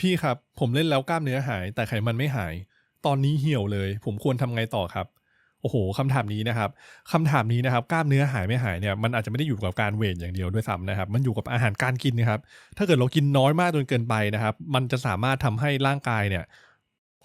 พี่ครับผมเล่นแล้วกล้ามเนื้อหาย แต่ไขมันไม่หาย ตอนนี้เหี่ยวเลย ผมควรทำไงต่อครับโอ้โหคำถามนี้นะครับคำถามนี้นะครับ กล้ามเนื้อหายไม่หายเนี่ยมันอาจจะไม่ได้อยู่กับการเวทอย่างเดียวด้วยซ้ำนะครับ มันอยู่กับอาหารการกินนะครับ ถ้าเกิดเรากินน้อยมากจนเกินไปนะครับ มันจะสามารถทำให้ร่างกายเนี่ย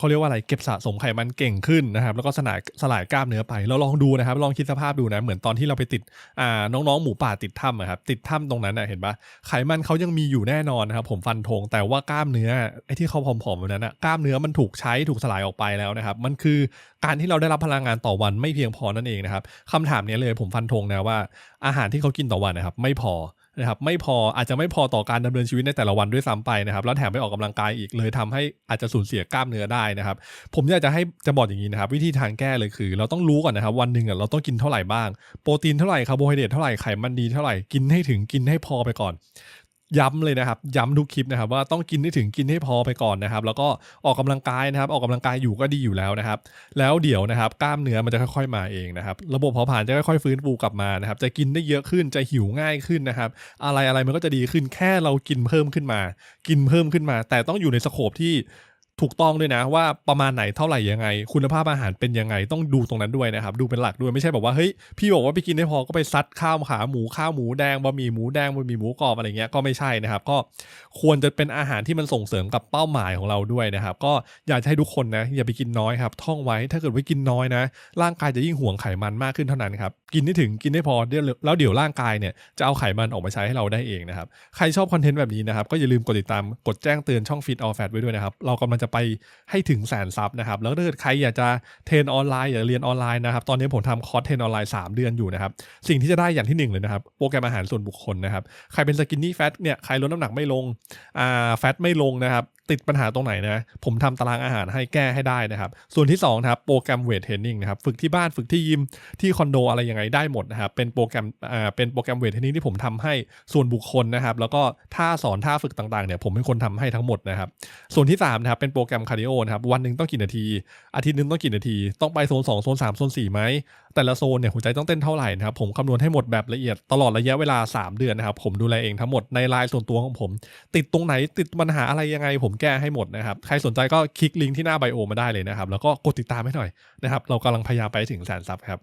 เขาเรียกว่าอะไรเก็บสะสมไขมันเก่งขึ้นนะครับ แล้วก็สลายสลายกล้ามเนื้อไปเราลองดูนะครับ ลองคิดสภาพดูนะเหมือนตอนที่เราไปติดอ่าน้องๆหมูป่าติดถ้ำอะครับติดถ้ำตรงนั้นนะเห็นปะไขมันเขายังมีอยู่แน่นอนนะครับ ผมฟันธงแต่ว่ากล้ามเนื้อไอ้ที่เขาผอมๆแบบนั้นนะกล้ามเนื้อมันถูกใช้ถูกสลายออกไปแล้วนะครับ มันคือการที่เราได้รับพลังงานต่อวันไม่เพียงพอนั่นเองนะครับคำถามนี้เลยผมฟันธงนะว่าอาหารที่เขากินต่อวันนะครับ ไม่พอ นะครับไม่พออาจจะไม่พอต่อการดำเนินชีวิตในแต่ละวันด้วยซ้ำไปนะครับ แล้วแถมไปออกกำลังกายอีกเลยทำให้อาจจะสูญเสียกล้ามเนื้อได้นะครับ ผมอยากจะให้จะบอกอย่างนี้นะครับ วิธีทางแก้เลยคือ เราต้องรู้ก่อนนะครับ วันหนึ่งเราต้องกินเท่าไหร่บ้าง โปรตีนเท่าไหร่คาร์โบไฮเดรตเท่าไหร่ไขมันดีเท่าไหร่กินให้ถึงกินให้พอไปก่อน ย้ำเลยนะครับ ย้ำทุกคลิปนะครับว่าต้องกินให้ถึงกินให้พอไปก่อนนะครับ แล้วก็ออกกำลังกายนะครับ ออกกำลังกายอยู่ก็ดีอยู่แล้วนะครับ แล้วเดี๋ยวนะครับกล้ามเนื้อมันจะค่อยๆมาเองนะครับ ระบบเผาผลาญจะค่อยๆฟื้นฟูกลับมานะครับ จะกินได้เยอะขึ้นจะหิวง่ายขึ้นนะครับ อะไรอะไรมันก็จะดีขึ้นแค่เรากินเพิ่มขึ้นมา กินเพิ่มขึ้นมา แต่ต้องอยู่ในสโคปที่ ถูกต้องด้วยนะว่าประมาณไหนเท่าไหร่ยังไง คุณภาพอาหารเป็นยังไงต้องดูตรงนั้นด้วยนะครับ ดูเป็นหลักด้วยไม่ใช่แบบว่าเฮ้ยพี่บอกว่าไปกินได้พอก็ไปซัดข้าวขาหมูข้าวหมูแดงบะหมี่หมูแดงบะหมี่หมูกรอบอะไรเงี้ยก็ไม่ใช่นะครับ ก็ควรจะเป็นอาหารที่มันส่งเสริมกับเป้าหมายของเราด้วยนะครับ ก็อยากให้ทุกคนนะอย่าไปกินน้อยครับท่องไว้ถ้าเกิดว่ากินน้อยนะ ร่างกายจะยิ่งห่วงไขมันมากขึ้นเท่านั้นครับ กินได้ถึงกินได้พอแล้วเดี๋ยวร่างกายเนี่ยจะเอาไขมันออกมาใช้ให้เราได้เองนะครับ ใครชอบคอนเทนต์แบบนี้นะครับ ก็อย่าลืมกดติดตามกดแจ้งเตือนช่อง Fit All Fat ไว้ด้วยนะครับ เรากำลังจะไปให้ถึงแสนซับนะครับ แล้วถ้าเกิดใครอยากจะเทรนออนไลน์อยากเรียนออนไลน์นะครับ ตอนนี้ผมทำคอร์สเทรนออนไลน์ 3 เดือนอยู่นะครับ สิ่งที่จะได้อย่างที่หนึ่งเลยนะครับโปรแกรมอาหารส่วนบุคคลนะครับใครเป็นสกินนี่แฟตเนี่ยใครลดน้ำหนักไม่ลงอ่าแฟตไม่ลงนะครับ ติดปัญหาตรงไหนนะ ผมทำตารางอาหารให้แก้ให้ได้นะครับ ส่วนที่2นะครับโปรแกรมเวทเทรนนิ่งนะครับ ฝึกที่บ้านฝึกที่ยิมที่คอนโดอะไรยังไงได้หมดนะครับ เป็นโปรแกรมอ่าเป็นโปรแกรมเวทเทรนนิ่งที่ผมทำให้ส่วนบุคคลนะครับ แล้วก็ท่าสอนท่าฝึกต่างๆเนี่ยผมเป็นคนทำให้ทั้งหมดนะครับ ส่วนที่3นะครับเป็นโปรแกรมคาร์ดิโอนะครับวันหนึ่งต้องกี่นาที อาทิตย์หนึงต้องกี่นาที ต้องไปโซน2โซน3โซน4ไหมแต่ละโซนเนี่ยหัวใจต้องเต้นเท่าไหร่นะครับผมคำนวณให้หมดแบบละเอียดตลอดระยะเวลา 3 เดือนนะครับผมดูแลเองทั้งหมดในไลน์ส่วนตัวของผม ติดตรงไหนติดปัญหาอะไรยังไงผมแก้ให้หมดนะครับ ใครสนใจก็คลิกลิงก์ที่หน้าไบโอมาได้เลยนะครับ แล้วก็กดติดตามให้หน่อยนะครับ เรากำลังพยายามไปถึงแสนซับครับ